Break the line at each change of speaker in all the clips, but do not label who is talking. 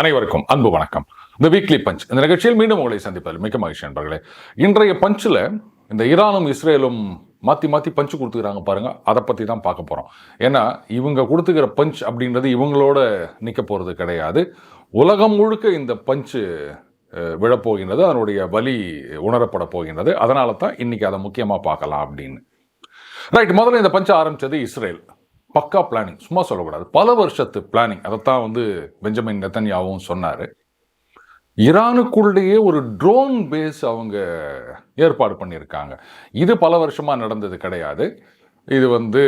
அனைவருக்கும் அன்பு வணக்கம். இந்த வீக்லி பஞ்ச் இந்த நிகழ்ச்சியில் மீண்டும் உங்களை சந்திப்பதில் மிக்க மகிழ்ச்சி நண்பர்களே. இன்றைய பஞ்சில் இந்த ஈரானும் இஸ்ரேலும் மாற்றி மாற்றி பஞ்சு கொடுத்துக்கிறாங்க பாருங்கள் அதை பற்றி தான் பார்க்க போகிறோம் ஏன்னா இவங்க கொடுத்துக்கிற பஞ்ச் அப்படின்றது இவங்களோட நிற்க போகிறது கிடையாது. உலகம் முழுக்க இந்த பஞ்சு விழப்போகின்றது. அதனுடைய வலி உணரப்பட போகின்றது. அதனால தான் இன்னைக்கு அதை முக்கியமாக பார்க்கலாம் அப்படின்னு. ரைட் முதல்ல இந்த பஞ்சு ஆரம்பிச்சது இஸ்ரேல். பக்கா பிளானிங் சும்மா சொல்லக்கூடாது. பல வருஷத்து பிளானிங் அதைத்தான் வந்து பெஞ்சமின் நெத்தன்யாவும் சொன்னார். ஈரானுக்குள்ளேயே ஒரு ட்ரோன் பேஸ் அவங்க ஏற்பாடு பண்ணியிருக்காங்க. இது பல வருஷமாக நடந்தது கிடையாது. இது வந்து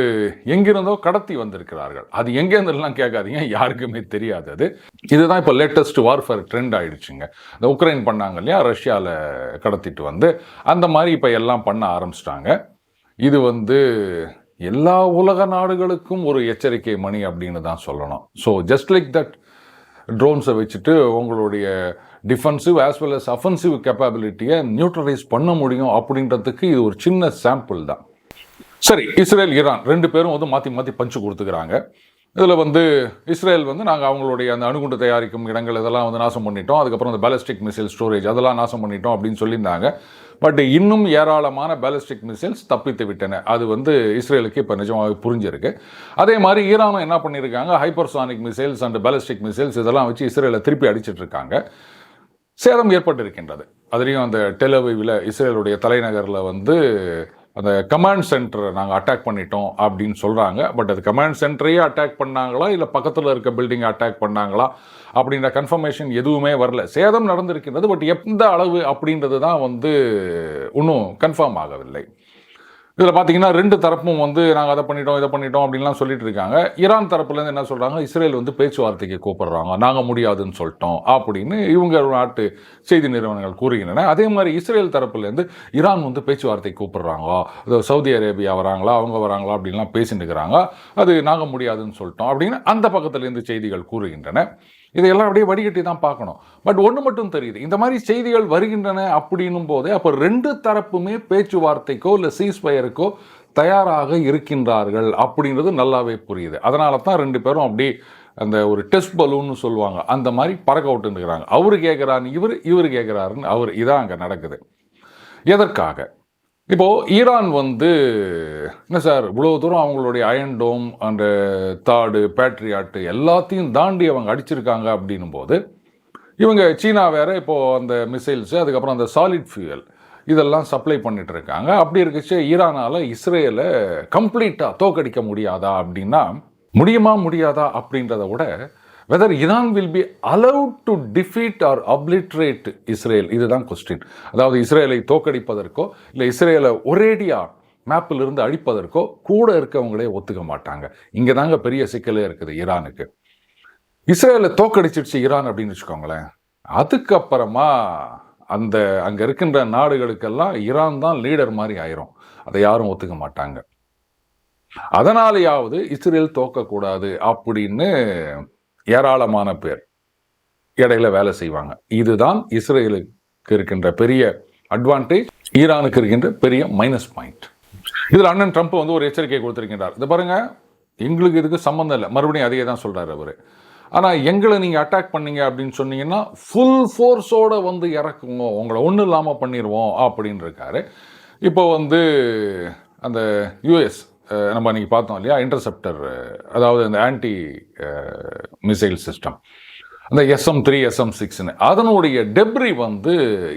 எங்கிருந்தோ கடத்தி வந்திருக்கிறார்கள். அது எங்கேருந்துலாம் கேட்காதீங்க. யாருக்குமே தெரியாது அது. இதுதான் இப்போ லேட்டஸ்ட் வார்ஃபேர் ட்ரெண்ட் ஆயிடுச்சுங்க. இந்த உக்ரைன் பண்ணாங்க இல்லையா? ரஷ்யாவில் கடத்திட்டு வந்து. அந்த மாதிரி இப்போ எல்லாம் பண்ண ஆரம்பிச்சிட்டாங்க. இது வந்து எல்லா உலக நாடுகளுக்கும் ஒரு எச்சரிக்கை மணி அப்படின்னு தான் சொல்லணும். ஸோ ஜஸ்ட் லைக் தட் ட்ரோன்ஸை வச்சுட்டு உங்களுடைய defensive as well as offensive கேப்பபிலிட்டியை neutralise பண்ண முடியும் அப்படின்றதுக்கு இது ஒரு சின்ன சாம்பிள் தான். சரி இஸ்ரேல் ஈரான் ரெண்டு பேரும் வந்து மாற்றி மாற்றி பஞ்சு கொடுத்துக்கிறாங்க. இதில் வந்து இஸ்ரேல் வந்து நாங்கள் அவங்களுடைய அந்த அணுகுண்டு தயாரிக்கும் இடங்கள் இதெல்லாம் வந்து நாசம் பண்ணிட்டோம். அதுக்கப்புறம் அந்த பேலஸ்டிக் மிசைல் ஸ்டோரேஜ் அதெல்லாம் நாசம் பண்ணிட்டோம் அப்படின்னு சொல்லியிருந்தாங்க. பட் இன்னும் ஏராளமான பேலிஸ்டிக் மிசைல்ஸ் தப்பித்து விட்டன. அது வந்து இஸ்ரேலுக்கு இப்போ நிஜமாகவே புரிஞ்சிருக்கு. அதே மாதிரி ஈரானும் என்ன பண்ணியிருக்காங்க hypersonic missiles and ballistic missiles இதெல்லாம் வச்சு இஸ்ரேலை திருப்பி அடிச்சிட்டு இருக்காங்க சேதம் ஏற்பட்டிருக்கின்றது. அதுலேயும் அந்த டெலவிவில் இஸ்ரேலுடைய தலைநகரில் வந்து அந்த கமாண்ட் சென்டரை நாங்கள் அட்டாக் பண்ணிட்டோம் அப்படின்னு சொல்கிறாங்க பட் அது கமாண்ட் சென்டரையே அட்டாக் பண்ணாங்களா? இல்லை பக்கத்தில் இருக்க பில்டிங்கை அட்டாக் பண்ணாங்களா? அப்படின்ற கன்ஃபர்மேஷன் எதுவுமே வரல. சேதம் நடந்திருக்கின்றது பட் எந்த அளவு அப்படின்றது தான் வந்து இன்னும் கன்ஃபார்ம் ஆகவில்லை. இதில் பார்த்தீங்கன்னா ரெண்டு தரப்பும் வந்து நாங்கள் அதை பண்ணிட்டோம் இதை பண்ணிட்டோம் அப்படின்லாம் சொல்லிட்டு இருக்காங்க. ஈரான் தரப்புலேருந்து என்ன சொல்கிறாங்க இஸ்ரேல் வந்து பேச்சுவார்த்தைக்கு கூப்பிடுறாங்க. நாங்கள் முடியாதுன்னு சொல்லிட்டோம் அப்படின்னு இவங்க நாட்டு செய்தி நிறுவனங்கள் கூறுகின்றன. அதே மாதிரி இஸ்ரேல் தரப்புலேருந்து ஈரான் வந்து பேச்சுவார்த்தைக்கு கூப்பிடுறாங்க. அது சவுதி அரேபியா வராங்களா அவங்க வராங்களா அப்படின்லாம் பேசிட்டு இருக்கிறாங்க. அது நாங்கள் முடியாதுன்னு சொல்லிட்டோம் அப்படின்னு அந்த பக்கத்துலேருந்து செய்திகள் கூறுகின்றன. இதையெல்லாம் அப்படியே வடிகட்டி தான் பார்க்கணும். பட் ஒன்று மட்டும் தெரியுது. இந்த மாதிரி செய்திகள் வருகின்றன அப்படின்னும் போதே அப்போ ரெண்டு தரப்புமே பேச்சுவார்த்தைக்கோ இல்லை சீஸ்பயருக்கோ தயாராக இருக்கின்றார்கள் அப்படின்றது நல்லாவே புரியுது. அதனால தான் ரெண்டு பேரும் அப்படி அந்த ஒரு டெஸ்ட் பலூன்னு சொல்லுவாங்க. அந்த மாதிரி பறக்க விட்டுருக்கிறாங்க அவர் கேட்குறான்னு இவர் இவர் கேட்குறாருன்னு அவர் இதான் அங்கே நடக்குது. எதற்காக? இப்போது ஈரான் வந்து என்ன சார் இவ்வளோ தூரம் அவங்களுடைய அயன் டோம் அந்த தாடு பேட்ரியாட்டு எல்லாத்தையும் தாண்டி அவங்க அடிச்சிருக்காங்க அப்படின்னும் போது இவங்க சீனா வேற இப்போது அந்த மிசைல்ஸு அதுக்கப்புறம் அந்த சாலிட் ஃபியூயல் இதெல்லாம் சப்ளை பண்ணிட்டு இருக்காங்க அப்படி இருக்கச்சு ஈரானால் இஸ்ரேலை கம்ப்ளீட்டாக தோக்கடிக்க முடியாதா அப்படின்னா முடியுமா முடியாதா அப்படின்றத விட whether Iran will be allowed to defeat or obliterate Israel இதுதான் கொஸ்டின் அதாவது இஸ்ரேலை தோக்கடிப்பதற்கோ இல்லை இஸ்ரேலை ஒரேடியா மேப்பில் இருந்து அழிப்பதற்கோ கூட இருக்கவங்களே ஒத்துக்க மாட்டாங்க. இங்கே தாங்க பெரிய சிக்கலே இருக்குது ஈரானுக்கு. இஸ்ரேலை தோக்கடிச்சிடுச்சு ஈரான் அப்படின்னு வச்சுக்கோங்களேன். அதுக்கப்புறமா அந்த அங்கே இருக்கின்ற நாடுகளுக்கெல்லாம் ஈரான் தான் லீடர் மாதிரி ஆயிரும். அதை யாரும் ஒத்துக்க மாட்டாங்க. அதனாலேயாவது இஸ்ரேல் தோக்கக்கூடாது அப்படின்னு ஏராளமான பேர் இடையில வேலை செய்வாங்க. இதுதான் இஸ்ரேலுக்கு இருக்கின்ற பெரிய அட்வான்டேஜ் ஈரானுக்கு இருக்கின்ற பெரிய மைனஸ் பாயிண்ட் இதில் அண்ணன் ட்ரம்ப் வந்து ஒரு எச்சரிக்கை கொடுத்துருக்கின்றார். இது பாருங்க எங்களுக்கு இதுக்கு சம்மந்தம் இல்லை. மறுபடியும் அதையே தான் சொல்கிறார் அவர். ஆனால் எங்களை நீங்கள் அட்டாக் பண்ணீங்க அப்படின்னு சொன்னீங்கன்னா ஃபுல் ஃபோர்ஸோட வந்து இறக்குங்க. உங்களை ஒன்றும் இல்லாமல் பண்ணிடுவோம் அப்படின்னு இருக்காரு. இப்போ வந்து அந்த யூஎஸ் நம்ம அன்றைக்கி பார்த்தோம் இல்லையா? இன்டர்செப்டர் அதாவது இந்த ஆன்டி மிசைல் சிஸ்டம் அந்த எஸ்எம் த்ரீ எஸ்எம் சிக்ஸ்னு அதனுடைய டெப்ரி வந்து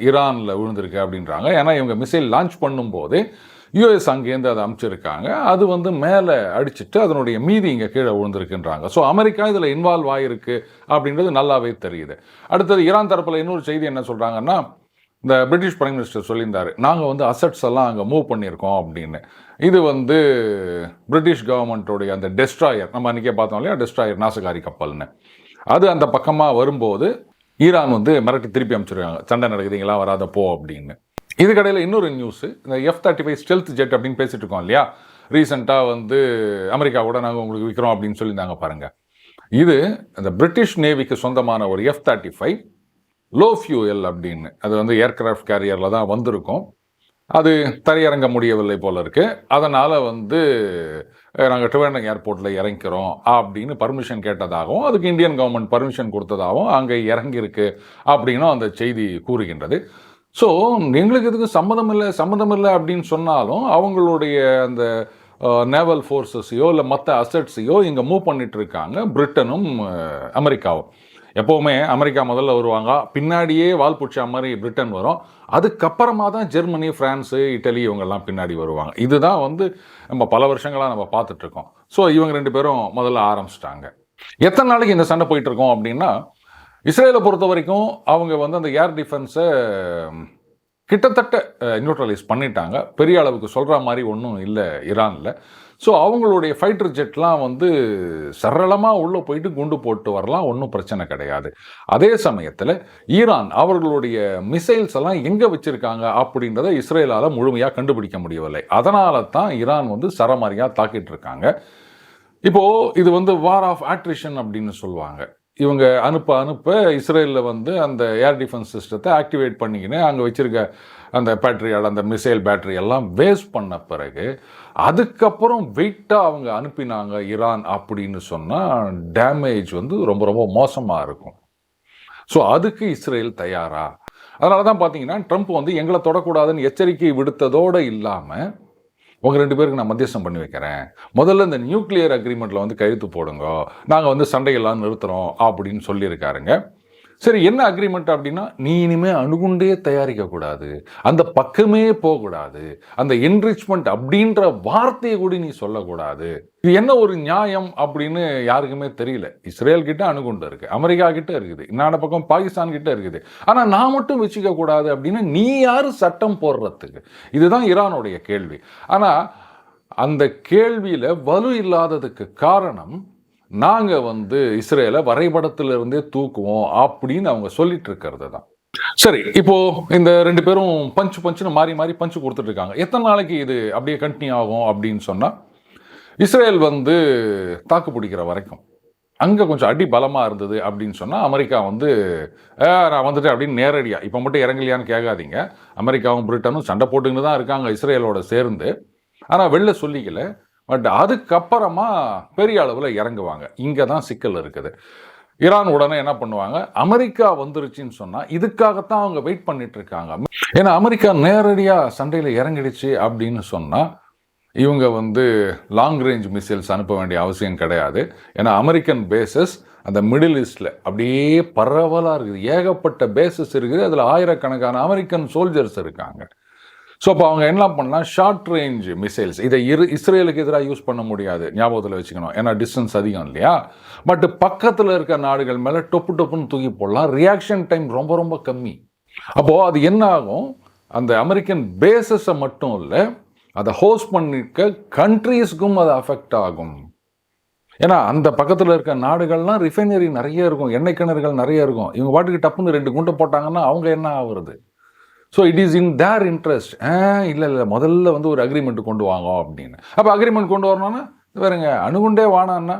ஈரானில் விழுந்திருக்கு அப்படின்றாங்க. ஏன்னா இவங்க மிசைல் லான்ச் பண்ணும்போது யூஎஸ் அங்கேருந்து அதை அமைச்சிருக்காங்க. அது வந்து மேலே அடிச்சிட்டு அதனுடைய மீதி இங்கே கீழே விழுந்திருக்குன்றாங்க. ஸோ அமெரிக்கா இதில் இன்வால்வ் ஆகிருக்கு அப்படின்றது நல்லாவே தெரியுது. அடுத்தது ஈரான் தரப்பில் இன்னொரு செய்தி என்ன சொல்கிறாங்கன்னா இந்த பிரிட்டிஷ் பிரைம் மினிஸ்டர் சொல்லியிருந்தார் நாங்கள் வந்து அசட்ஸ் எல்லாம் அங்கே மூவ் பண்ணியிருக்கோம் அப்படின்னு. இது வந்து பிரிட்டிஷ் கவர்மெண்ட்டோடைய அந்த டெஸ்ட்ராயர் நம்ம அன்றைக்கே பார்த்தோம் இல்லையா? டெஸ்ட்ராயர் நாசகாரி கப்பல்னு. அது அந்த பக்கமாக வரும்போது ஈரான் வந்து மிரட்டி திருப்பி அமைச்சிருக்காங்க சண்டை நடக்குதுங்களா? வராத போ அப்படின்னு. இதுக்கடையில் இன்னொரு நியூஸ் இந்த F thirty five stealth jet அப்படின்னு பேசிட்டு இருக்கோம் இல்லையா? ரீசெண்டாக வந்து அமெரிக்காவோட நாங்கள் உங்களுக்கு விற்கிறோம் அப்படின்னு சொல்லியிருந்தாங்க பாருங்கள் இது இந்த பிரிட்டிஷ் நேவிக்கு சொந்தமான ஒரு F thirty five low fuel அப்படின்னு. அது வந்து ஏர்க்ராஃப்ட் கேரியரில் தான் வந்திருக்கும். அது தரையிறங்க முடியவில்லை போல இருக்குது அதனால் வந்து நாங்கள் ட்ரிவேண்டம் ஏர்போர்ட்டில் இறங்கிக்கிறோம் அப்படின்னு பர்மிஷன் கேட்டதாகவும் அதுக்கு இந்தியன் கவர்மெண்ட் பர்மிஷன் கொடுத்ததாகவும் அங்கே இறங்கியிருக்கு அப்படின்னும் அந்த செய்தி கூறுகின்றது. ஸோ எங்களுக்கு இதுக்கு சம்மதம் இல்லை சம்மதம் இல்லை அப்படின்னு சொன்னாலும் அவங்களுடைய அந்த நேவல் ஃபோர்ஸஸையோ இல்லை மற்ற அசட்ஸையோ இங்கே மூவ் பண்ணிகிட்ருக்காங்க இருக்காங்க பிரிட்டனும் அமெரிக்காவும் எப்போவுமே அமெரிக்கா முதல்ல வருவாங்க. பின்னாடியே வால் புடிச்ச மாதிரி பிரிட்டன் வரும். அதுக்கப்புறமா தான் ஜெர்மனி ஃப்ரான்ஸு இட்டலி இவங்கெல்லாம் பின்னாடி வருவாங்க. இதுதான் வந்து நம்ம பல வருஷங்களாக நம்ம பார்த்துட்ருக்கோம். ஸோ இவங்க ரெண்டு பேரும் முதல்ல ஆரம்பிச்சிட்டாங்க. எத்தனை நாளைக்கு இந்த சண்டை போயிட்டுருக்கோம் அப்படின்னா இஸ்ரேலை பொறுத்த வரைக்கும் அவங்க வந்து அந்த ஏர் டிஃபென்ஸை கிட்டத்தட்ட நியூட்ரலைஸ் பண்ணிட்டாங்க. பெரிய அளவுக்கு சொல்கிற மாதிரி ஒன்றும் இல்லை ஈரானில். ஸோ அவங்களுடைய ஃபைட்டர் ஜெட்லாம் வந்து சரளமாக உள்ளே போயிட்டு குண்டு போட்டு வரலாம். ஒன்றும் பிரச்சனை கிடையாது. அதே சமயத்தில் ஈரான் அவர்களுடைய மிசைல்ஸ் எல்லாம் எங்கே வச்சுருக்காங்க அப்படின்றத இஸ்ரேலால் முழுமையாக கண்டுபிடிக்க முடியவில்லை. அதனால தான் ஈரான் வந்து சரமாரியாக தாக்கிட்டு இருக்காங்க. இப்போது இது வந்து வார் ஆஃப் ஆட்ரிஷன் அப்படின்னு சொல்லுவாங்க. இவங்க அனுப்ப அனுப்ப இஸ்ரேலில் வந்து அந்த ஏர் டிஃபென்ஸ் சிஸ்டத்தை ஆக்டிவேட் பண்ணிக்கின்னு அங்கே வச்சுருக்க அந்த பேட்டரியால் அந்த மிசைல் பேட்டரி எல்லாம் வேஸ்ட் பண்ண பிறகு அதுக்கப்புறம் வெயிட்டாக அவங்க அனுப்பினாங்க ஈரான் அப்படின்னு சொன்னால் டேமேஜ் வந்து ரொம்ப ரொம்ப மோசமாக இருக்கும். ஸோ அதுக்கு இஸ்ரேல் தயாரா? அதனால தான் பார்த்தீங்கன்னா ட்ரம்ப் வந்து எங்களை தொடக்கூடாதுன்னு எச்சரிக்கை விடுத்ததோடு இல்லாமல் உங்கள் ரெண்டு பேருக்கு நான் மத்தியஸ்தம் பண்ணி வைக்கிறேன். முதல்ல இந்த நியூக்ளியர் அக்ரிமெண்ட்டில் வந்து கையெழுத்து போடுங்க. நாங்கள் வந்து சண்டையெல்லாம் நிறுத்துகிறோம் அப்படின்னு சொல்லியிருக்காருங்க. சரி என்ன அக்ரிமெண்ட் அப்படின்னா நீ இனிமே அணுகுண்டே தயாரிக்கக்கூடாது. அந்த பக்கமே போகக்கூடாது. அந்த என்ரிச்மெண்ட் அப்படின்ற வார்த்தையை கூட நீ சொல்லக்கூடாது. இது என்ன ஒரு நியாயம் அப்படின்னு யாருக்குமே தெரியல. இஸ்ரேல் கிட்ட அணுகுண்டு இருக்கு. அமெரிக்கா கிட்ட இருக்குது. இன்னொரு பக்கம் பாகிஸ்தான் கிட்ட இருக்குது. ஆனால் நான் மட்டும் வச்சுக்க கூடாது அப்படின்னு நீ யாரு சட்டம் போடுறதுக்கு? இதுதான் ஈரானுடைய கேள்வி. ஆனால் அந்த கேள்வியில் வலு இல்லாததுக்கு காரணம் நாங்கள் வந்து இஸ்ரேலை வரைபடத்திலிருந்தே தூக்குவோம் அப்படின்னு அவங்க சொல்லிட்டு இருக்கிறது தான். சரி இப்போ இந்த ரெண்டு பேரும் பஞ்சு பஞ்சுன்னு மாறி மாறி பஞ்சு கொடுத்துட்டு இருக்காங்க. எத்தனை நாளைக்கு இது அப்படியே கண்டினியூ ஆகும் அப்படின்னு சொன்னால் இஸ்ரேல் வந்து தாக்கு பிடிக்கிற வரைக்கும் அங்கே கொஞ்சம் அடி பலமாக இருந்தது அப்படின்னு சொன்னால் அமெரிக்கா வந்து நான் வந்துட்டு அப்படின்னு நேரடியாக இப்போ மட்டும் இறங்கலையான்னு கேட்காதீங்க. அமெரிக்காவும் பிரிட்டனும் சண்டை போட்டுக்கிட்டு தான் இருக்காங்க இஸ்ரேலோட சேர்ந்து. ஆனால் வெளில சொல்லிக்கல. பட் அதுக்கப்புறமா பெரிய அளவில் இறங்குவாங்க. இங்கே தான் சிக்கல் இருக்குது. ஈரான் உடனே என்ன பண்ணுவாங்க? அமெரிக்கா வந்துருச்சுன்னு சொன்னால் இதுக்காகத்தான் அவங்க வெயிட் பண்ணிட்டு இருக்காங்க ஏன்னா அமெரிக்கா நேரடியாக சண்டையில் இறங்கிடுச்சு அப்படின்னு சொன்னால் இவங்க வந்து லாங் ரேஞ்ச் மிசைல்ஸ் அனுப்ப வேண்டிய அவசியம் கிடையாது. ஏன்னா அமெரிக்கன் பேசஸ் அந்த மிடில் ஈஸ்டில் அப்படியே பரவலாக இருக்குது. ஏகப்பட்ட பேசஸ் இருக்குது. அதில் ஆயிரக்கணக்கான அமெரிக்கன் சோல்ஜர்ஸ் இருக்காங்க. ஸோ அப்போ அவங்க என்ன பண்ணலாம்? ஷார்ட் ரேஞ்ச் மிசைல்ஸ் இதை இரு இஸ்ரேலுக்கு எதிராக யூஸ் பண்ண முடியாது. ஞாபகத்தில் வச்சுக்கணும். ஏன்னா டிஸ்டன்ஸ் அதிகம் இல்லையா? பட் பக்கத்தில் இருக்க நாடுகள் மேலே டொப்பு டொப்புன்னு தூக்கி போடலாம். ரியாக்ஷன் டைம் ரொம்ப ரொம்ப கம்மி. அப்போது அது என்ன ஆகும்? அந்த அமெரிக்கன் பேசஸை மட்டும் இல்லை அதை ஹோஸ்ட் பண்ணிருக்க கண்ட்ரீஸ்க்கும் அது அஃபெக்ட் ஆகும். ஏன்னா அந்த பக்கத்தில் இருக்க நாடுகள்லாம் ரிஃபைனரி நிறைய இருக்கும். எண்ணெய் கிணறுகள் நிறைய இருக்கும். இவங்க பாட்டுக்கு டப்புன்னு ரெண்டு குண்டை போட்டாங்கன்னா அவங்க என்ன ஆகுறது? So it is in their interest இல்லை இல்லை முதல்ல வந்து ஒரு அக்ரிமெண்ட் கொண்டு வாங்க அப்படின்னு. அப்போ அக்ரிமெண்ட் கொண்டு வரணும்னா வேறுங்க அணுகுண்டே வானான்னா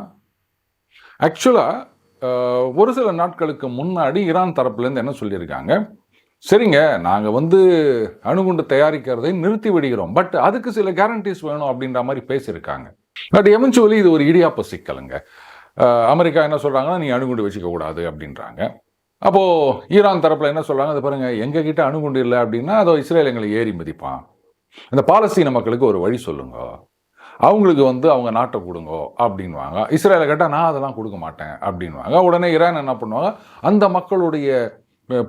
ஆக்சுவலாக ஒரு சில நாட்களுக்கு முன்னாடி ஈரான் தரப்புலேருந்து என்ன சொல்லியிருக்காங்க? சரிங்க நாங்கள் வந்து அணுகுண்டு தயாரிக்கிறதை நிறுத்தி விடுகிறோம். பட் அதுக்கு சில கேரண்டிஸ் வேணும் அப்படின்ற மாதிரி பேசியிருக்காங்க. பட் எவென்ச்சுவலி இது ஒரு இடியாப்ப சிக்கலுங்க. அமெரிக்கா என்ன சொல்கிறாங்கன்னா நீ அணுகுண்டு வச்சுக்க கூடாது அப்படின்றாங்க. அப்போது ஈரான் தரப்பில் என்ன சொல்கிறாங்க அது பாருங்கள் எங்கள் கிட்டே அணுகுண்டு இல்லை அப்படின்னா அதோ இஸ்ரேல் எங்களை ஏறி மதிப்பான். அந்த பாலஸ்தீன மக்களுக்கு ஒரு வழி சொல்லுங்க. அவங்களுக்கு வந்து அவங்க நாட்டை கொடுங்க அப்படின்வாங்க இஸ்ரேலை கேட்டால் நான் அதெல்லாம் கொடுக்க மாட்டேன் அப்படின்வாங்க உடனே ஈரான் என்ன பண்ணுவாங்க? அந்த மக்களுடைய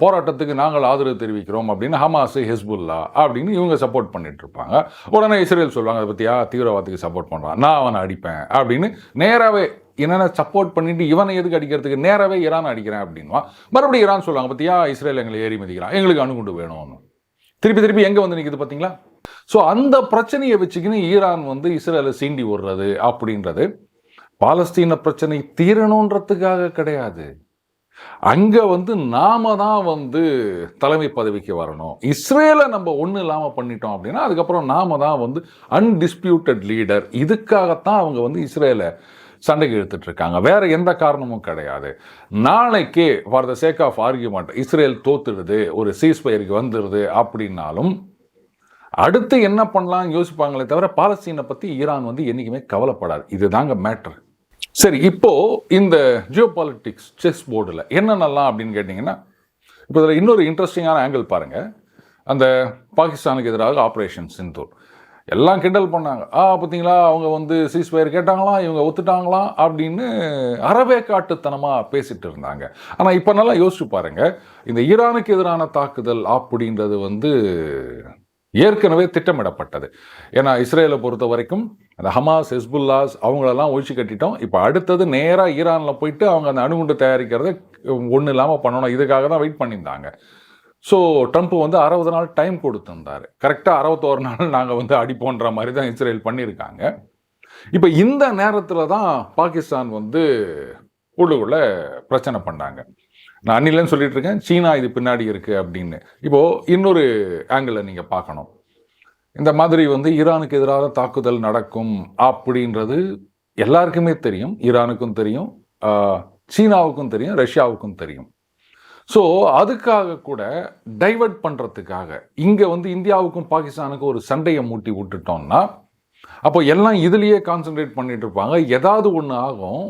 போராட்டத்துக்கு நாங்கள் ஆதரவு தெரிவிக்கிறோம் அப்படின்னு ஹமாஸ் ஹிஸ்புல்லா அப்படின்னு இவங்க சப்போர்ட் பண்ணிட்டு இருப்பாங்க. உடனே இஸ்ரேல் சொல்லுவாங்க அதை பற்றியா தீவிரவாதத்துக்கு சப்போர்ட் பண்ணுறான் நான் அவனை அடிப்பேன் அப்படின்னு நேராகவே என்னென்ன சப்போர்ட் பண்ணிட்டு இவனை எதுக்கு அடிக்கிறதுக்கு? நேராகவே ஈரான் அடிக்கிறேன் அப்படின்வா மறுபடியும் ஈரான் சொல்லுவாங்க பார்த்தியா இஸ்ரேல் எங்களை ஏறி மதிக்கிறான். எங்களுக்கு அணுகுண்டு வேணும்னு. திருப்பி திருப்பி எங்கே வந்து நிற்குது பார்த்தீங்களா ஸோ அந்த பிரச்சனையை வச்சுக்கின்னு ஈரான் வந்து இஸ்ரேலை சீண்டி விடுறது அப்படின்றது பாலஸ்தீன பிரச்சனை தீரணுன்றதுக்காக கிடையாது. அங்கே வந்து நாம தான் வந்து தலைமை பதவிக்கு வரணும். இஸ்ரேலை நம்ம ஒன்றும் இல்லாமல் பண்ணிட்டோம் அப்படின்னா அதுக்கப்புறம் நாம தான் வந்து அன்டிஸ்பியூட்டட் லீடர் இதுக்காகத்தான் அவங்க வந்து இஸ்ரேலை சண்டைக்கு இழுத்துட்டு இருக்காங்க வேற எந்த காரணமும் கிடையாது. நாளைக்கே for the sake of argument Israel தோத்துடுது ஒரு சீஸ்பயருக்கு வந்துடுது அப்படின்னாலும் அடுத்து என்ன பண்ணலாம் யோசிப்பாங்களே தவிர பாலஸ்தீனை பற்றி ஈரான் வந்து என்றைக்குமே கவலைப்படாது. இதுதாங்க மேட்ரு சரி இப்போது இந்த ஜியோ பாலிட்டிக்ஸ் செஸ் போர்டில் என்னென்னலாம் அப்படின்னு கேட்டிங்கன்னா இப்போ இதில் இன்னொரு இன்ட்ரெஸ்டிங்கான ஆங்கிள் பாருங்கள் அந்த பாகிஸ்தானுக்கு எதிராக ஆப்ரேஷன் சிந்தூர். எல்லாம் கிண்டல் பண்ணாங்க. ஆ பார்த்தீங்களா அவங்க வந்து சீஸ்ஃபயர் கேட்டாங்களாம் இவங்க ஒத்துட்டாங்களாம் அப்படின்னு அறவே காட்டுத்தனமாக பேசிட்டு இருந்தாங்க. ஆனால் இப்போ நல்லா யோசிச்சு பாருங்க. இந்த ஈரானுக்கு எதிரான தாக்குதல் அப்படின்றது வந்து ஏற்கனவே திட்டமிடப்பட்டது. ஏன்னா இஸ்ரேலை பொறுத்த வரைக்கும் அந்த ஹமாஸ் ஹெஸ்புல்லாஸ் அவங்களெல்லாம் ஒழிச்சு கட்டிட்டோம். இப்போ அடுத்தது நேராக ஈரானில் போயிட்டு அவங்க அந்த அணுகுண்டு தயாரிக்கிறத ஒன்றும் இல்லாமல் பண்ணணும். இதுக்காக தான் வெயிட் பண்ணியிருந்தாங்க. ஸோ ட்ரம்ப் வந்து அறுபது நாள் டைம் கொடுத்துருந்தார். கரெக்டாக அறுபத்தோரு நாள் நாங்கள் வந்து அடிப்போன்ற மாதிரி தான் இஸ்ரேல் பண்ணியிருக்காங்க. இப்போ இந்த நேரத்தில் தான் பாகிஸ்தான் வந்து உள்ளுக்குள்ளே பிரச்சனை பண்ணாங்க. நான் அன்னிலன்னு சொல்லிட்டு இருக்கேன் சீனா இது பின்னாடி இருக்குது அப்படின்னு. இப்போது இன்னொரு ஆங்கிளில் நீங்கள் பார்க்கணும். இந்த மாதிரி வந்து ஈரானுக்கு எதிராக தாக்குதல் நடக்கும் அப்படின்றது எல்லாருக்குமே தெரியும். ஈரானுக்கும் தெரியும் சீனாவுக்கும் தெரியும் ரஷ்யாவுக்கும் தெரியும். ஸோ அதுக்காக கூட டைவர்ட் பண்ணுறதுக்காக இங்கே வந்து இந்தியாவுக்கும் பாகிஸ்தானுக்கும் ஒரு சண்டையை மூட்டி விட்டுட்டோம்னா அப்போ எல்லாம் இதுலேயே கான்சென்ட்ரேட் பண்ணிட்டு இருப்பாங்க. ஏதாவது ஒன்று ஆகும்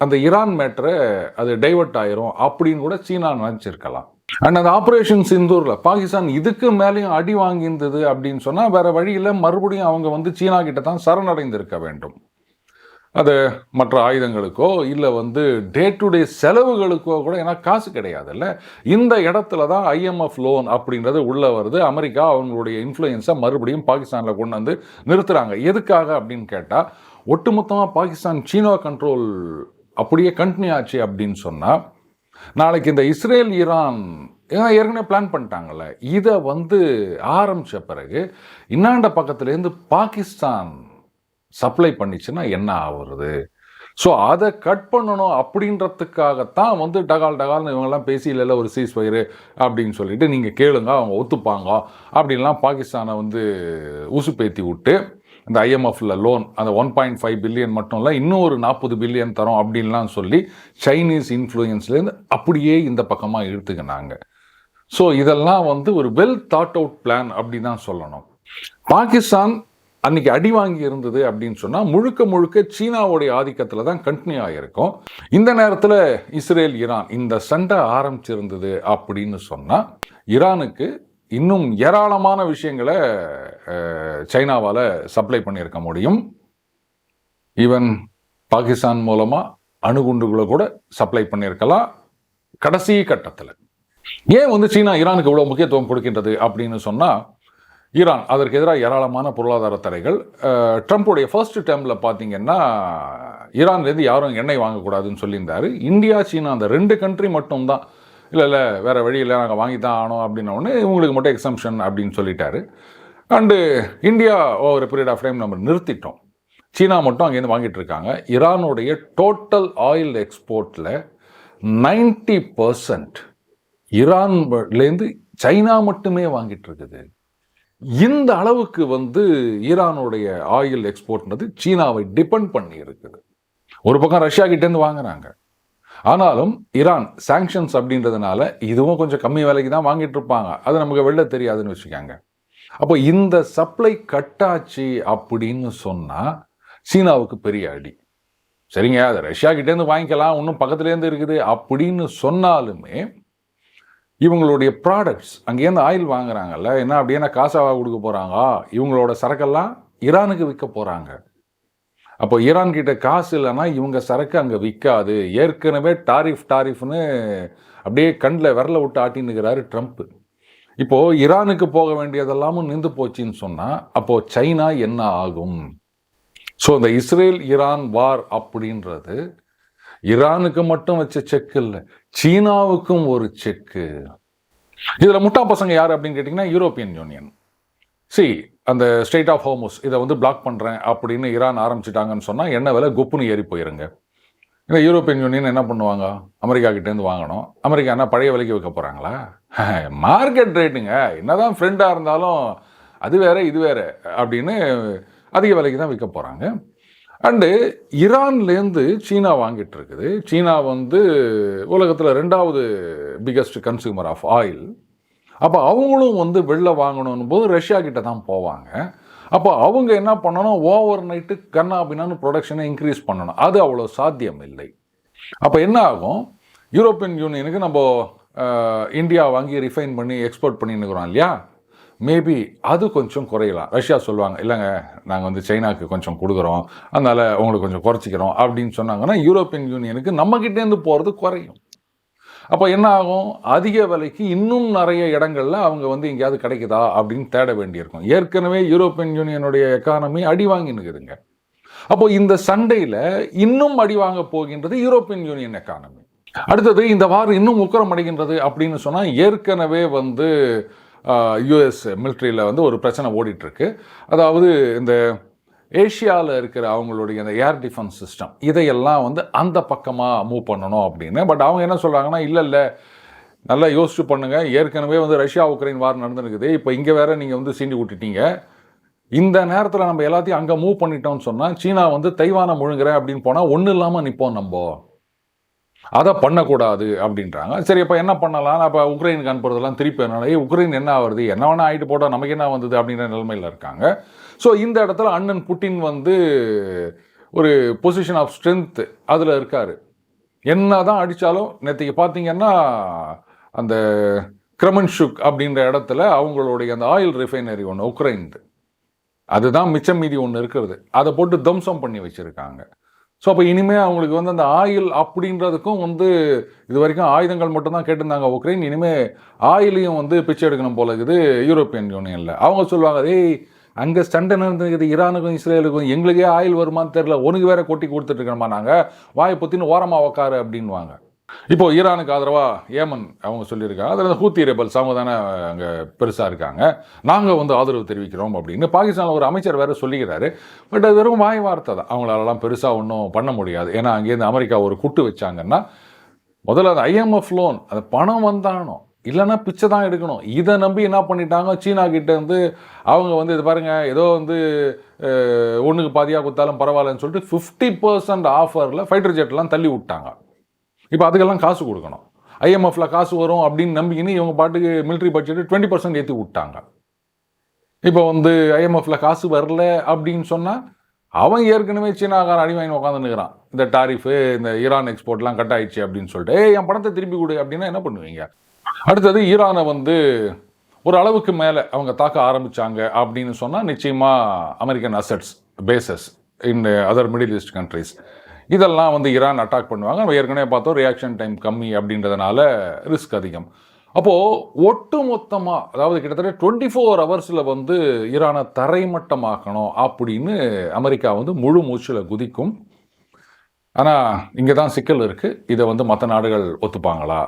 அந்த ஈரான் மேட்டரை அது டைவர்ட் ஆயிரும் அப்படின்னு கூட சீனா நினச்சிருக்கலாம். அண்ட் அந்த ஆப்ரேஷன் சிந்தூரில் பாகிஸ்தான் இதுக்கு மேலேயும் அடி வாங்கியிருந்தது அப்படின்னு சொன்னால் வேற வழியில் மறுபடியும் அவங்க வந்து சீனா கிட்ட தான் சரணடைந்திருக்க வேண்டும். அது மற்ற ஆயுதங்களுக்கோ இல்லை வந்து டே டு டே செலவுகளுக்கோ கூட ஏன்னா காசு கிடையாதுல்ல. இந்த இடத்துல தான் ஐஎம்எஃப் லோன் அப்படின்றது உள்ளே வருது. அமெரிக்கா அவங்களுடைய இன்ஃப்ளூயன்ஸை மறுபடியும் பாகிஸ்தானில் கொண்டு வந்து நிறுத்துகிறாங்க எதுக்காக அப்படின்னு கேட்டால் ஒட்டுமொத்தமாக பாகிஸ்தான் சீனா கண்ட்ரோல் அப்படியே கண்டினியூ ஆச்சு அப்படின்னு சொன்னால் நாளைக்கு இந்த இஸ்ரேல் ஈரான் ஏன்னா ஏற்கனவே பிளான் பண்ணிட்டாங்கல்ல. இதை வந்து ஆரம்பித்த பிறகு இன்னாண்ட பக்கத்துலேருந்து பாகிஸ்தான் சப்ளை பண்ணிச்சுன்னா என்ன ஆகுறது ஸோ அதை கட் பண்ணணும் அப்படின்றதுக்காகத்தான் வந்து டகால் டகால்னு இவங்கெல்லாம் பேசி இல்லை ஒரு சீஸ் ஃபயரு அப்படின்னு சொல்லிட்டு நீங்கள் கேளுங்க அவங்க ஒத்துப்பாங்க அப்படின்லாம் பாகிஸ்தானை வந்து உசுப்பேத்தி விட்டு இந்த ஐஎம்எஃப்ல லோன் அந்த ஒன் பாயிண்ட் ஃபைவ் பில்லியன் மட்டும் இல்லை இன்னும் ஒரு நாற்பது பில்லியன் தரோம் அப்படின்லாம் சொல்லி சைனீஸ் இன்ஃப்ளூயன்ஸ்லேருந்து அப்படியே இந்த பக்கமாக இழுத்துக்கினாங்க. ஸோ இதெல்லாம் வந்து ஒரு வெல் தாட் அவுட் பிளான் அப்படி தான் சொல்லணும். பாகிஸ்தான் அன்றைக்கி அடி வாங்கி இருந்தது அப்படின்னு சொன்னால் முழுக்க முழுக்க சீனாவுடைய ஆதிக்கத்தில் தான் கண்டினியூ ஆகியிருக்கும் இந்த நேரத்தில் இஸ்ரேல் ஈரான் இந்த சண்டை ஆரம்பிச்சிருந்தது அப்படின்னு சொன்னால் ஈரானுக்கு இன்னும் ஏராளமான விஷயங்களை சைனாவால் சப்ளை பண்ணியிருக்க முடியும். ஈவன் பாகிஸ்தான் மூலமாக அணுகுண்டுகளை கூட சப்ளை பண்ணியிருக்கலாம் கடைசி கட்டத்தில். ஏன் வந்து சீனா ஈரானுக்கு இவ்வளோ முக்கியத்துவம் கொடுக்கின்றது அப்படின்னு சொன்னால் ஈரான் அதற்கு எதிராக ஏராளமான பொருளாதார தடைகள். ட்ரம்ப்புடைய ஃபர்ஸ்ட் டேர்மில் பார்த்தீங்கன்னா ஈரான்லேருந்து யாரும் எண்ணெய் வாங்கக்கூடாதுன்னு சொல்லியிருந்தாரு. இந்தியா சீனா அந்த ரெண்டு கண்ட்ரி மட்டும்தான். இல்லை இல்லை வேறு வழியில் நாங்கள் வாங்கி தான் ஆனோம் அப்படின்னோடனே இவங்களுக்கு மட்டும் எக்ஸம்ஷன் அப்படின்னு சொல்லிட்டாரு. அண்டு இந்தியா ஒரு பீரியட் ஆஃப் டைம் நம்ம நிறுத்திட்டோம். சீனா மட்டும் அங்கேருந்து வாங்கிட்டு இருக்காங்க. ஈரானுடைய டோட்டல் ஆயில் எக்ஸ்போர்ட்டில் நைன்டி பர்சன்ட் ஈரான்லேருந்து சைனா மட்டுமே வாங்கிட்டு இருக்குது. இந்த அளவுக்கு வந்து ஈரானுடைய ஆயில் எக்ஸ்போர்ட்ன்றது சீனாவை டிபெண்ட் பண்ணி இருக்குது ஒரு பக்கம் ரஷ்யா கிட்டேருந்து வாங்குறாங்க. ஆனாலும் ஈரான் சாங்ஷன்ஸ் அப்படின்றதுனால இதுவும் கொஞ்சம் கம்மி விலைக்கு தான் வாங்கிட்டு இருப்பாங்க அது நமக்கு வெளில தெரியாதுன்னு வச்சுக்காங்க. அப்போ இந்த சப்ளை கட்டாச்சு அப்படின்னு சொன்னால் சீனாவுக்கு பெரிய அடி. சரிங்க அது ரஷ்யா கிட்டேருந்து வாங்கிக்கலாம் இன்னும் பக்கத்துலேருந்து இருக்குது அப்படின்னு சொன்னாலுமே இவங்களுடைய ப்ராடக்ட்ஸ் அங்கேருந்து ஆயில் வாங்குறாங்கல்ல என்ன அப்படியே என்ன காசாவாக கொடுக்க போகிறாங்க இவங்களோட சரக்கெல்லாம் ஈரானுக்கு விற்க போகிறாங்க அப்போ ஈரான் கிட்ட காசு இல்லைன்னா இவங்க சரக்கு அங்கே விற்காது. ஏற்கனவே டாரிஃப் டாரிஃப்னு அப்படியே கண்ணில் விரல விட்டு ஆட்டின்னுக்கிறாரு ட்ரம்ப். இப்போது ஈரானுக்கு போக வேண்டியதெல்லாமும் நின்று போச்சுன்னு சொன்னால் அப்போது சைனா என்ன ஆகும்? ஸோ இந்த இஸ்ரேல் ஈரான் வார் அப்படின்றது ஈரானுக்கு மட்டும் வச்ச செக் இல்லை. சீனாவுக்கும் ஒரு செக்கு இதில் முட்டா பசங்க யார் அப்படின்னு கேட்டிங்கன்னா யூரோப்பியன் யூனியன் சி அந்த ஸ்டேட் ஆஃப் ஹோமோஸ் இதை வந்து பிளாக் பண்ணுறேன் அப்படின்னு ஈரான் ஆரம்பிச்சிட்டாங்கன்னு சொன்னால் என்ன விலை? குப்புன்னு ஏறி போயிருங்க. இந்த யூரோப்பியன் யூனியன் என்ன பண்ணுவாங்க? அமெரிக்கா கிட்டேருந்து வாங்கணும். அமெரிக்கா என்ன பழைய விலைக்கு வைக்க போகிறாங்களா மார்க்கெட் ரேட்டுங்க என்னதான் ஃப்ரெண்டாக இருந்தாலும் அது வேற இது வேற அப்படின்னு அதிக விலைக்கு தான் விற்க போகிறாங்க அண்டு ஈரான்லேருந்து சீனா வாங்கிட்டு இருக்குது சீனா வந்து உலகத்தில் ரெண்டாவது பிகஸ்ட் கன்சியூமர் ஆஃப் ஆயில் அப்போ அவங்களும் வந்து வெளில வாங்கணும் போது ரஷ்யா கிட்ட தான் போவாங்க. அப்போ அவங்க என்ன பண்ணணும்? ஓவர் நைட்டு கண்ணா பின்னான்னு ப்ரொடக்ஷனை இன்க்ரீஸ் பண்ணணும். அது அவ்வளோ சாத்தியம் இல்லை. அப்போ என்ன ஆகும்? யூரோப்பியன் யூனியனுக்கு நம்ம இந்தியா வாங்கி ரிஃபைன் பண்ணி எக்ஸ்போர்ட் பண்ணின்னுக்குறோம் இல்லையா? மேபி அது கொஞ்சம் குறையலாம். ரஷ்யா சொல்லுவாங்க இல்லைங்க நாங்கள் வந்து சைனாக்கு கொஞ்சம் கொடுக்குறோம். அதனால் உங்களுக்கு கொஞ்சம் குறைச்சிக்கிறோம். அப்படின்னு சொன்னாங்கன்னா யூரோப்பியன் யூனியனுக்கு நம்மக்கிட்டேருந்து போகிறது குறையும். அப்போ என்ன ஆகும்? அதிக விலைக்கு இன்னும் நிறைய இடங்களில் அவங்க வந்து எங்கேயாவது கிடைக்குதா அப்படின்னு தேட வேண்டியிருக்கும். ஏற்கனவே யூரோப்பியன் யூனியனுடைய எக்கானமி அடி வாங்கினுக்குதுங்க. அப்போ இந்த சண்டையில் இன்னும் அடி வாங்க போகின்றது யூரோப்பியன் யூனியன் எக்கானமி அடுத்தது இந்த வாரம் இன்னும் உக்கரம் அடைகின்றது அப்படின்னு சொன்னால் ஏற்கனவே வந்து யூஎஸ் மிலிட்ரியில் வந்து ஒரு பிரச்சனை ஓடிட்டுருக்கு. அதாவது இந்த ஏஷியாவில் இருக்கிற அவங்களுடைய அந்த ஏர் டிஃபென்ஸ் சிஸ்டம் இதையெல்லாம் வந்து அந்த பக்கமாக மூவ் பண்ணணும் அப்படின்னு. பட் அவங்க என்ன சொல்கிறாங்கன்னா இல்லை இல்லை நல்லா யோசிச்சு பண்ணுங்கள் ஏற்கனவே வந்து ரஷ்யா உக்ரைன் வார் நடந்துருக்குது. இப்போ இங்கே வேறு நீங்கள் வந்து சீண்டி விட்டுட்டீங்க. இந்த நேரத்தில் நம்ம எல்லாத்தையும் அங்கே மூவ் பண்ணிட்டோம்னு சொன்னால் சீனா வந்து தைவானை முழுங்குற அப்படின்னு போனால் ஒன்றும் இல்லாமல் நிற்போம் நம்ம. அதை பண்ணக்கூடாது அப்படின்றாங்க. சரி அப்போ என்ன பண்ணலாம்? அப்போ உக்ரைனுக்கு அனுப்புறதெல்லாம் திருப்பி என்ன ஏ உக்ரைன் என்ன ஆகுது என்ன வேணால் ஆகிட்டு போட்டால் நமக்கு என்ன வந்தது அப்படின்ற நிலைமையில் இருக்காங்க. ஸோ இந்த இடத்துல அண்ணன் புட்டின் வந்து ஒரு பொசிஷன் ஆஃப் ஸ்ட்ரென்த் அதில் இருக்கார். என்ன தான் அடித்தாலும் நேற்றுக்கு பார்த்தீங்கன்னா அந்த கிரமன்ஷுக் அப்படின்ற இடத்துல அவங்களுடைய அந்த ஆயில் ரிஃபைனரி ஒன்று உக்ரைன்து. அதுதான் மிச்சம் மீதி ஒன்று இருக்கிறது. அதை போட்டு தம்சம் பண்ணி வச்சுருக்காங்க. ஸோ அப்போ இனிமேல் அவங்களுக்கு வந்து அந்த ஆயில் அப்படின்றதுக்கும் வந்து இது வரைக்கும் ஆயுதங்கள் மட்டும்தான் கேட்டிருந்தாங்க உக்ரைன். இனிமேல் ஆயிலையும் வந்து பிச்சை எடுக்கணும் போல இருக்குது யூரோப்பியன் யூனியனில். அவங்க சொல்லுவாங்க ஏய் அங்கே சண்டை நடந்துருக்குது? ஈரானுக்கும் இஸ்ரேலுக்கும் எங்களுக்கே ஆயில் வருமான்னு தெரில உனக்கு வேற கொட்டி கொடுத்துட்டு இருக்கணுமா நாங்கள் வாயை பொத்தின்னு ஓரமாக உக்காரு அப்படின்வாங்க இப்போ ஈரானுக்கு ஆதரவாக ஏமன் அவங்க சொல்லியிருக்காங்க. அதில் ஹூத்தி ரெபல்ஸ் அவங்க தானே அங்கே பெருசாக இருக்காங்க. நாங்கள் வந்து ஆதரவு தெரிவிக்கிறோம் அப்படின்னு பாகிஸ்தானில் ஒரு அமைச்சர் வேறு சொல்லிக்கிறாரு. பட் அது வெறும் வாய் வார்த்தை தான். அவங்களாலலாம் பெருசாக ஒன்றும் பண்ண முடியாது. ஏன்னா அங்கேருந்து அமெரிக்கா ஒரு குட்டு வச்சாங்கன்னா முதல்ல அந்த ஐஎம்எஃப் லோன் அந்த பணம் வந்தானோ இல்லைன்னா பிச்சை தான் எடுக்கணும். இதை நம்பி என்ன பண்ணிட்டாங்க? சீனா கிட்ட அவங்க வந்து இது பாருங்கள் ஏதோ வந்து ஒன்றுக்கு பாதியாக கொடுத்தாலும் பரவாயில்லன்னு சொல்லிட்டு ஃபிஃப்டி பர்சன்ட் ஆஃபரில் ஃபைட்டர் ஜெட்லாம் தள்ளி விட்டாங்க. இப்போ அதுக்கெல்லாம் காசு கொடுக்கணும். ஐஎம்எஃப்ல காசு வரும் அப்படின்னு நம்பிக்கின்னு இவங்க பாட்டுக்கு மிலிட்ரி பட்ஜெட்டு டுவெண்ட்டி பர்சன்ட் ஏற்றி விட்டாங்க. இப்போ வந்து ஐஎம்எஃப்ல காசு வரல அப்படின்னு சொன்னால் அவன் ஏற்கனவே சீனாக்காரன் அடி வாங்கி உட்காந்துருக்கிறான் இந்த டாரிஃபு இந்த ஈரான் எக்ஸ்போர்ட்லாம் கட் ஆயிடுச்சு அப்படின்னு சொல்லிட்டு ஏ என் பணத்தை திருப்பி கொடு அப்படின்னா என்ன பண்ணுவீங்க? அடுத்தது ஈரானை வந்து ஒரு அளவுக்கு மேலே அவங்க தாக்க ஆரம்பிச்சாங்க அப்படின்னு சொன்னால் நிச்சயமாக American assets bases in other middle east countries இதெல்லாம் வந்து ஈரான் அட்டாக் பண்ணுவாங்க. நம்ம ஏற்கனவே பார்த்தோம் ரியாக்ஷன் டைம் கம்மி அப்படின்றதுனால ரிஸ்க் அதிகம். அப்போது ஒட்டு மொத்தமாக அதாவது கிட்டத்தட்ட டுவெண்ட்டி ஃபோர் ஹவர்ஸில் வந்து ஈரானை தரைமட்டமாக்கணும் அப்படின்னு அமெரிக்கா வந்து முழு மூச்சில் குதிக்கும். ஆனால் இங்கே தான் சிக்கல் இருக்குது இதை வந்து மற்ற நாடுகள் ஒத்துப்பாங்களா?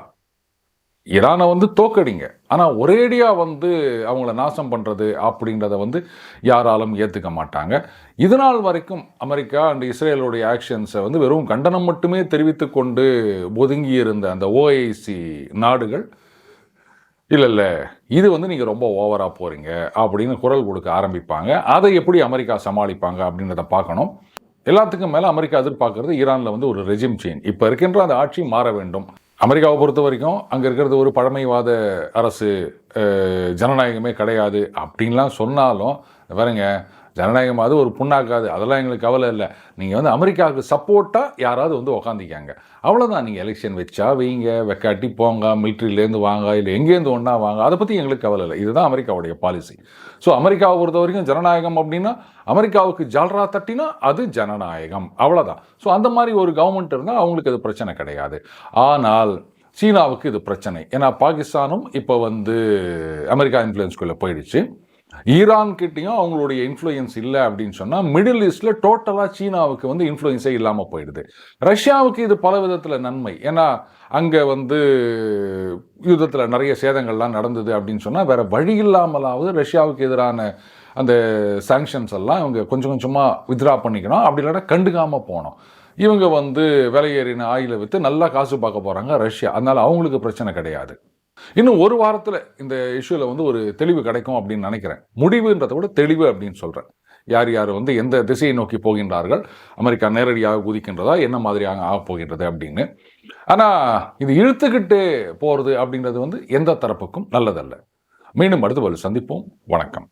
ஈரானை வந்து தோக்கடிங்க. ஆனால் ஒரேடியாக வந்து அவங்கள நாசம் பண்ணுறது அப்படின்றத வந்து யாராலும் ஏற்றுக்க மாட்டாங்க. இதனால் வரைக்கும் அமெரிக்கா அண்ட் இஸ்ரேலுடைய ஆக்ஷன்ஸை வந்து வெறும் கண்டனம் மட்டுமே தெரிவித்து கொண்டு ஒதுங்கி இருந்த அந்த ஓஐசி நாடுகள் இல்லை இல்லை இது வந்து நீங்கள் ரொம்ப ஓவராக போகிறீங்க அப்படின்னு குரல் கொடுக்க ஆரம்பிப்பாங்க. அதை எப்படி அமெரிக்கா சமாளிப்பாங்க அப்படின்றத பார்க்கணும். எல்லாத்துக்கும் மேலே அமெரிக்கா எதிர்பார்க்கறது ஈரானில் வந்து ஒரு ரெஜிம் சேஞ்ச் இப்போ இருக்கின்ற அந்த ஆட்சி மாற வேண்டும். அமெரிக்காவை பொறுத்த வரைக்கும் அங்கே இருக்கிறது ஒரு பழமைவாத அரசு ஜனநாயகமே கிடையாது அப்படின்லாம் சொன்னாலும் வேறுங்க ஜனநாயகமாவது ஒரு புண்ணாக்காது. அதெல்லாம் எங்களுக்கு கவலை இல்லை. நீங்கள் வந்து அமெரிக்காவுக்கு சப்போர்ட்டாக யாராவது வந்து உக்காந்திக்காங்க அவ்வளோதான் நீங்கள் எலெக்ஷன் வச்சா வைங்க வெக்காட்டி போங்க மிலிட்ரியிலேருந்து வாங்க இல்லை எங்கேருந்து ஒன்றா வாங்க அதை பற்றி எங்களுக்கு கவலை இல்லை. இதுதான் அமெரிக்காவுடைய பாலிசி ஸோ அமெரிக்காவை பொறுத்த வரைக்கும் ஜனநாயகம் அப்படின்னா அமெரிக்காவுக்கு ஜால்ரா தட்டினா அது ஜனநாயகம். அவ்வளோதான் ஸோ அந்த மாதிரி ஒரு கவர்மெண்ட் இருந்தால் அவங்களுக்கு அது பிரச்சனை கிடையாது. ஆனால் சீனாவுக்கு இது பிரச்சனை. ஏன்னா பாகிஸ்தானும் இப்போ வந்து அமெரிக்கா இன்ஃப்ளூயன்ஸ்குள்ளே போயிடுச்சு. ஈரான் கிட்டேயும் அவங்களுடைய இன்ஃப்ளூயன்ஸ் இல்லை அப்படின்னு சொன்னால் மிடில் ஈஸ்டில் டோட்டலாக சீனாவுக்கு வந்து இன்ஃப்ளூயன்ஸே இல்லாமல் போயிடுது. ரஷ்யாவுக்கு இது பல விதத்தில் நன்மை. ஏன்னா அங்கே வந்து யுத்தத்தில் நிறைய சேதங்கள்லாம் நடந்தது அப்படின்னு சொன்னால் வேறு வழி இல்லாமலாவது ரஷ்யாவுக்கு எதிரான அந்த சாங்ஷன்ஸ் எல்லாம் இவங்க கொஞ்சம் கொஞ்சமாக வித்ரா பண்ணிக்கணும். அப்படி இல்லைன்னா கண்டுக்காமல் போனோம் இவங்க வந்து விலையேறின ஆயிலை விற்று நல்லா காசு பார்க்க போகிறாங்க ரஷ்யா. அதனால் அவங்களுக்கு பிரச்சனை கிடையாது. இன்னும் ஒரு வாரத்தில் இந்த இஷ்யூவில் வந்து ஒரு தெளிவு கிடைக்கும் அப்படின்னு நினைக்கிறேன். முடிவுன்றதை விட தெளிவு அப்படின்னு சொல்கிறேன் யார் யார் வந்து எந்த திசையை நோக்கி போகின்றார்கள் அமெரிக்கா நேரடியாக குதிக்கின்றதா என்ன மாதிரியாக ஆக போகின்றது அப்படின்னு. ஆனால் இது இழுத்துக்கிட்டு போகிறது அப்படின்றது வந்து எந்த தரப்புக்கும் நல்லதல்ல. மீண்டும் அடுத்த வலு சந்திப்போம். வணக்கம்.